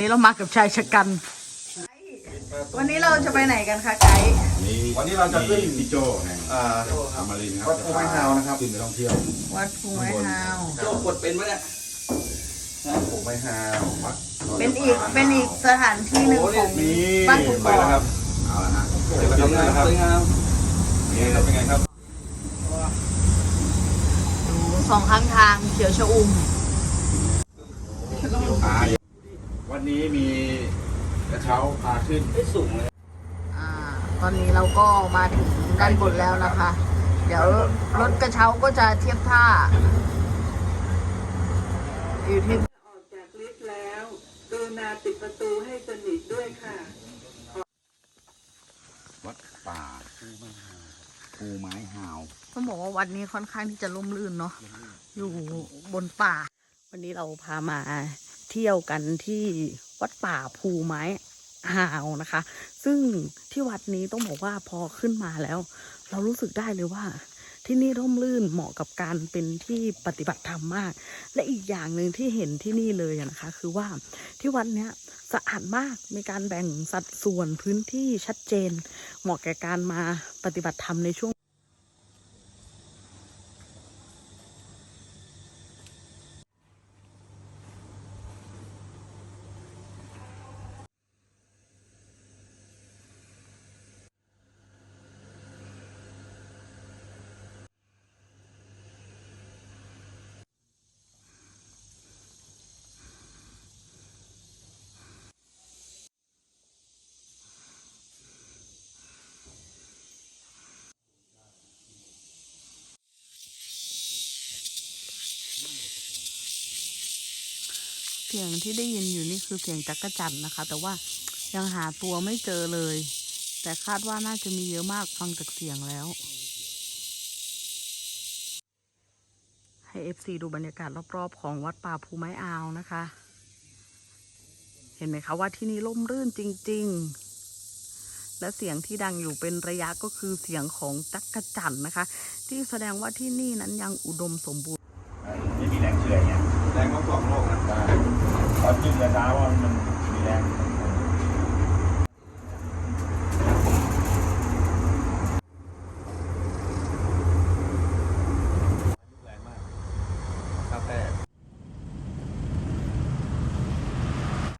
นี้เรามากับชายชะกัน วันนี้เราจะไปไหนกันคะไกด์วันนี้เราจะขึ้นพี่โจแห่งอ่าอมรินทร์ครับวัดภูไม้ฮาวนะครับขึ้นไปท่องเที่ยววัดภูไม้ฮาวโจกดเป็นปะเนี่ยภูไม้ฮาววัดเป็นอีกเป็นอีกสถานที่หนึ่งของนี่บ้านกุกไปกอกแล้วครับเอาละฮะสวยงามสวยงามนี่ครับเป็นไงครับดูสองข้างทางเขียวชอุ่ม อ่า วันนี้มีกระเช้าพาขึ้นไม่สูงเลยอ่าตอนนี้เราก็มาถึงด้านบนแล้วนะคะ เดี๋ยวรถกระเช้าก็จะเทียบท่าอยู่ที่ออกจากลิฟต์แล้วกรุณาปิดประตูให้สนิทด้วยค่ะ วัดป่าภูไม้ฮาวต้องบอกว่าวัดนี้ค่อนข้างที่จะร่มรื่นเนาะอยู่บนป่า วันนี้เราพามา เที่ยวกันที่วัดป่าภูไม้หาวนะคะ ซึ่งที่วัดนี้ต้องบอกว่าพอขึ้นมาแล้ว เรารู้สึกได้เลยว่า ที่นี่ร่มรื่นเหมาะกับการเป็นที่ปฏิบัติธรรมมาก และอีกอย่างหนึ่งที่เห็นที่นี่เลยนะคะ คือว่าที่วัดเนี้ยสะอาดมากมีการแบ่งสัดส่วนพื้นที่ชัดเจน เหมาะแก่การมาปฏิบัติธรรมในช่วง สียงที่ได้ยินอยู่นี่คือเสียงจักรจันนะคะ แต่ว่ายังหาตัวไม่เจอเลย แต่คาดว่าน่าจะมีเยอะมากฟังจากเสียงแล้ว ให้ FC ดูบรรยากาศรอบๆ ของวัดป่าภูไม้อาวนะคะ เห็นไหมคะว่าที่นี่ร่มรื่นจริง ๆและเสียงที่ดังอยู่เป็นระยะก็คือเสียงของจักรจันนะคะ ที่แสดงว่าที่นี่นั้นยังอุดมสมบูรณ์ไม่มีแรงเฉื่อยไงแรงก็สองโลกนะ ตอนจิ้มกระช้าว่ามันมีแรง